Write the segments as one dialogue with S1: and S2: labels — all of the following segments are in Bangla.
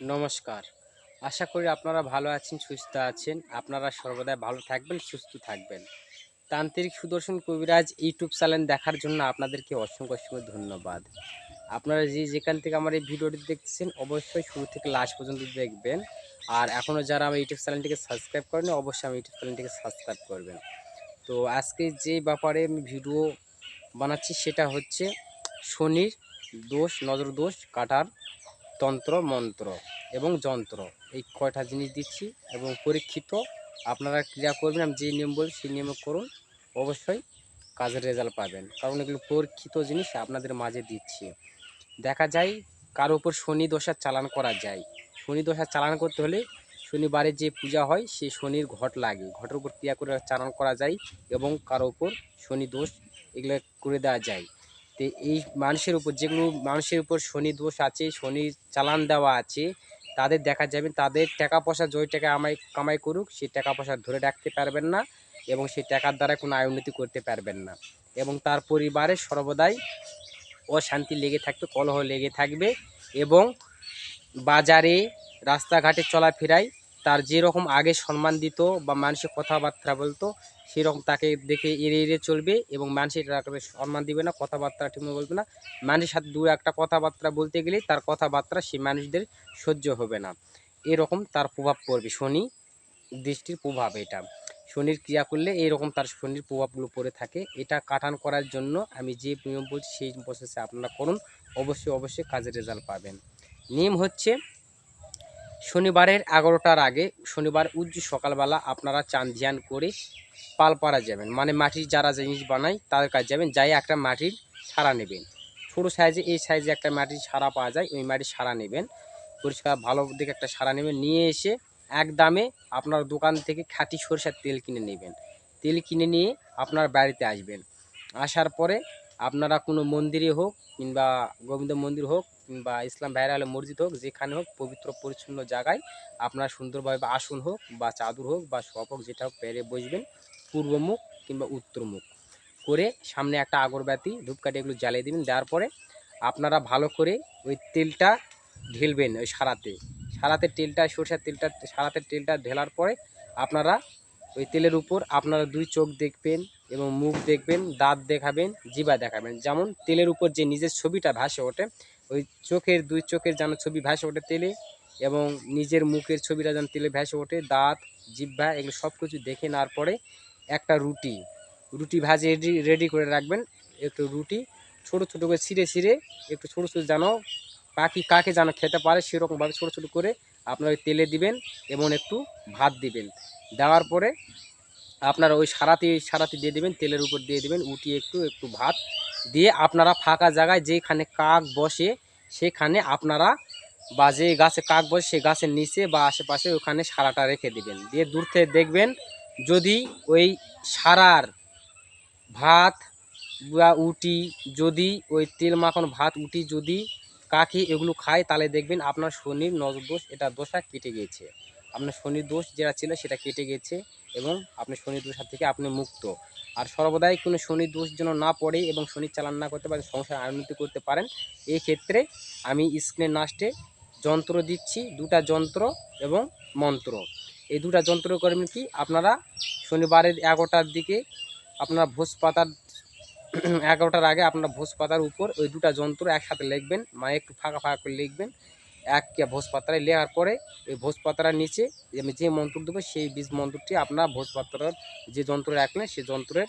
S1: নমস্কার। আশা করি আপনারা ভালো আছেন, সুস্থ আছেন। আপনারা সর্বদাই ভালো থাকবেন, সুস্থ থাকবেন। তান্ত্রিক সুদর্শন কবিরাজ ইউটিউব চ্যানেল দেখার জন্য আপনাদেরকে অসংখ্য অসংখ্য ধন্যবাদ। আপনারা যে যেখান থেকে আমার এই ভিডিওটি দেখছেন অবশ্যই শুরু থেকে লাস্ট পর্যন্ত দেখবেন। আর এখনও যারা আমার ইউটিউব চ্যানেলটিকে সাবস্ক্রাইব করেনি অবশ্যই আমার ইউটিউব চ্যানেলটিকে সাবস্ক্রাইব করবেন। তো আজকে যে ব্যাপারে আমি ভিডিও বানাচ্ছি, সেটা হচ্ছে শনির দোষ নজর দোষ কাটার তন্ত্র, মন্ত্র এবং যন্ত্র। এই কয়টা জিনিস দিচ্ছি এবং পরীক্ষিত আপনারা ক্রিয়া করবেন, আমি যে নিয়ম বলি সেই নিয়মে করুন। অবশ্যই কাজের রেজাল্ট পাবেন। কারণ এগুলো পরীক্ষিত জিনিস আপনাদের মাঝে দিচ্ছি। দেখা যায় কারও উপর শনি দশা চালান করা যায়। শনি দশা চালান করতে হলে শনিবারে যে পূজা হয় সেই শনির ঘট লাগে। ঘটের উপর ক্রিয়া করে চালান করা যায় এবং কারও উপর শনি দোষ এগুলো করে দেওয়া যায়। তো এই মানুষের উপর, যেগুলো মানুষের উপর শনি দোষ আছে, শনি চালান দেওয়া আছে, তাদের দেখা যাবে, তাদের টাকা পয়সা যে টাকা আমায় কামাই করুক সেই টাকা পয়সা ধরে রাখতে পারবেন না এবং সেই টাকার দ্বারা কোনো আয় উন্নতি করতে পারবেন না। এবং তার পরিবারে সর্বদাই অশান্তি লেগে থাকবে, কলহ লেগে থাকবে এবং বাজারে, রাস্তাঘাটে চলাফেরায় তার যেরকম আগে সম্মান দিত বা মানুষের কথাবার্তা বলতো, সেরকম তাকে দেখে এড়িয়ে এড়িয়ে চলবে এবং মানুষের তাকে সম্মান দিবে না, কথাবার্তা ঠিকমতো বলবে না। মানুষের সাথে দু একটা কথাবার্তা বলতে গেলে তার কথাবার্তা সে মানুষদের সহ্য হবে না। এরকম তার প্রভাব পড়বে। শনি দৃষ্টির প্রভাব এটা। শনির ক্রিয়া করলে এরকম তার শনির প্রভাবগুলো পড়ে থাকে। এটা কাটান করার জন্য আমি যে নিয়ম বলছি, সেই প্রসেসে আপনারা করুন। অবশ্যই অবশ্যই কাজের রেজাল্ট পাবেন। নিয়ম হচ্ছে শনিবারের এগারোটার আগে শনিবার উজ্জ সকালবেলা আপনারা চান ধ্যান করে পালপাড়া যাবেন। মানে মাটির যারা জিনিস বানায় তাদের কাছে যাবেন, যাই একটা মাটির সারা নেবেন। ছোটো সাইজে, এই সাইজে একটা মাটির সারা পাওয়া যায়, ওই মাটির সারা নেবেন। পরিষ্কার ভালো দিকে একটা সারা নেবেন। নিয়ে এসে এক দামে আপনার দোকান থেকে খাঁটি সরষের তেল কিনে নেবেন। তেল কিনে নিয়ে আপনার বাড়িতে আসবেন। আসার পরে আপনারা কোনো মন্দিরে হোক কিংবা গোবিন্দ মন্দির হোক কিংবা ইসলাম ভাইরা আলী মসজিদ হোক, যেখানে হোক, পবিত্র, পরিচ্ছন্ন জায়গায় আপনার সুন্দরভাবে আসন হোক বা চাদর হোক বা সপ হোক, যেটা হোক পেরে বসবেন পূর্বমুখ কিংবা উত্তরমুখ করে সামনে একটা আগরবাতি, ধূপকাঠি এগুলো জ্বালিয়ে দিবেন, দেওয়ার পরে আপনারা ভালো করে ওই তেলটা ঢেলবেন ওই সারাতে। সারাতে তেলটা, সরষের তেলটা, সারাতে তেলটা ঢেলার পরে আপনারা ওই তেলের উপর আপনারা দুই চোখ দেখবেন এবং মুখ দেখবেন, দাঁত দেখাবেন, জিবা দেখাবেন। যেমন তেলের উপর যে নিজের ছবিটা ভাসে ওঠে ওই চোখের দুই চোখের যেন ছবি ভাসে ওঠে তেলে এবং নিজের মুখের ছবিটা যেন তেলে ভেসে ওঠে, দাঁত জিব্বা এগুলো সব কিছু দেখে নেওয়ার পরে একটা রুটি রুটি ভাজে রেডি রেডি করে রাখবেন। একটু রুটি ছোট ছোট করে ছিঁড়ে ছিঁড়ে একটু ছোট ছোট যেন পাখি কাকে যেন খেতে পারে সেরকমভাবে ছোট ছোট করে আপনার ওই তেলে দিবেন এবং একটু ভাত দিবেন। দেওয়ার পরে আপনারা ওই সারাতে সারাতে দিয়ে দেবেন, তেলের উপর দিয়ে দেবেন, উঠিয়ে একটু একটু ভাত দিয়ে আপনারা ফাঁকা জায়গায় যেখানে কাক বসে, সেখানে আপনারা বা যে গাছে কাক বসে সেই গাছের নিচে বা আশেপাশে ওখানে সারাটা রেখে দিবেন। দিয়ে দূর থেকে দেখবেন যদি ওই সারার ভাত বা উটি যদি, ওই তেল মাখন, ভাত, উটি যদি কাকি এগুলো খায়, তাহলে দেখবেন আপনার শনির নজর দোষ এটা দোষা কেটে গিয়েছে। আপনার শনির দোষ যেটা ছিল সেটা কেটে গেছে এবং আপনি শনির দোষার থেকে আপনি মুক্ত। আর সর্বদাই কোনো শনির দোষ যেন না পড়ে এবং শনির চালান না করতে পারেন সংসার উন্নতি করতে পারেন, এই ক্ষেত্রে আমি স্ক্রিনের নাস্টে যন্ত্র দিচ্ছি, দুটা যন্ত্র এবং মন্ত্র। এই দুটা যন্ত্র করবেন কি? আপনারা শনিবারের এগারোটার দিকে আপনারা ভোজ পাতার এগারোটার আগে আপনারা ভোজ পাতার উপর ওই দুটা যন্ত্র একসাথে লিখবেন মানে একটু ফাঁকা ফাঁকা করে লিখবেন। এক ভোজ পাতায় লেখার পরে ওই ভোজ পাতার নিচে আমি যে মন্ত্র দেবো সেই বীজ মন্ত্রটি আপনার ভোজ পাতার যে যন্ত্র রাখলেন সেই যন্ত্রের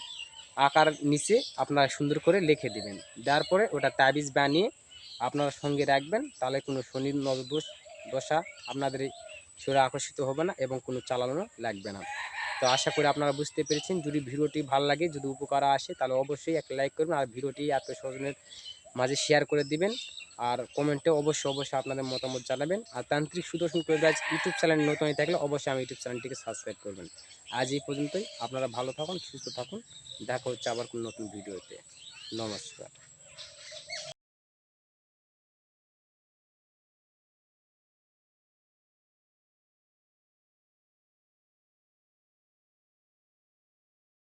S1: আকার নিচে আপনারা সুন্দর করে লিখে দেবেন। দেওয়ার পরে ওটা তাবিজ বানিয়ে আপনারা সঙ্গে রাখবেন, তাহলে কোনো শনির নজদোষ দশা আপনাদের শরীরে আকর্ষিত হবে না এবং কোনো চালানো লাগবে না। তো আশা করি আপনারা বুঝতে পেরেছেন। যদি ভিডিওটি ভালো লাগে, যদি উপকার আসে, তাহলে অবশ্যই একটা লাইক করবেন আর ভিডিওটি এত স্বজনের মাঝে শেয়ার করে দিবেন। আর কমেন্টে অবশ্যই অবশ্যই আপনাদের মতামত জানাবেন। আর তান্ত্রিক সুদর্শন কবিরাজ ইউটিউব চ্যানেল নতুন হয়ে থাকলে অবশ্যই আমি ইউটিউব চ্যানেলটিকে সাবস্ক্রাইব করবেন। আজ এই পর্যন্তই, আপনারা ভালো থাকুন, সুস্থ থাকুন। দেখা হচ্ছে আবার কোনো নতুন ভিডিওতে নমস্কার।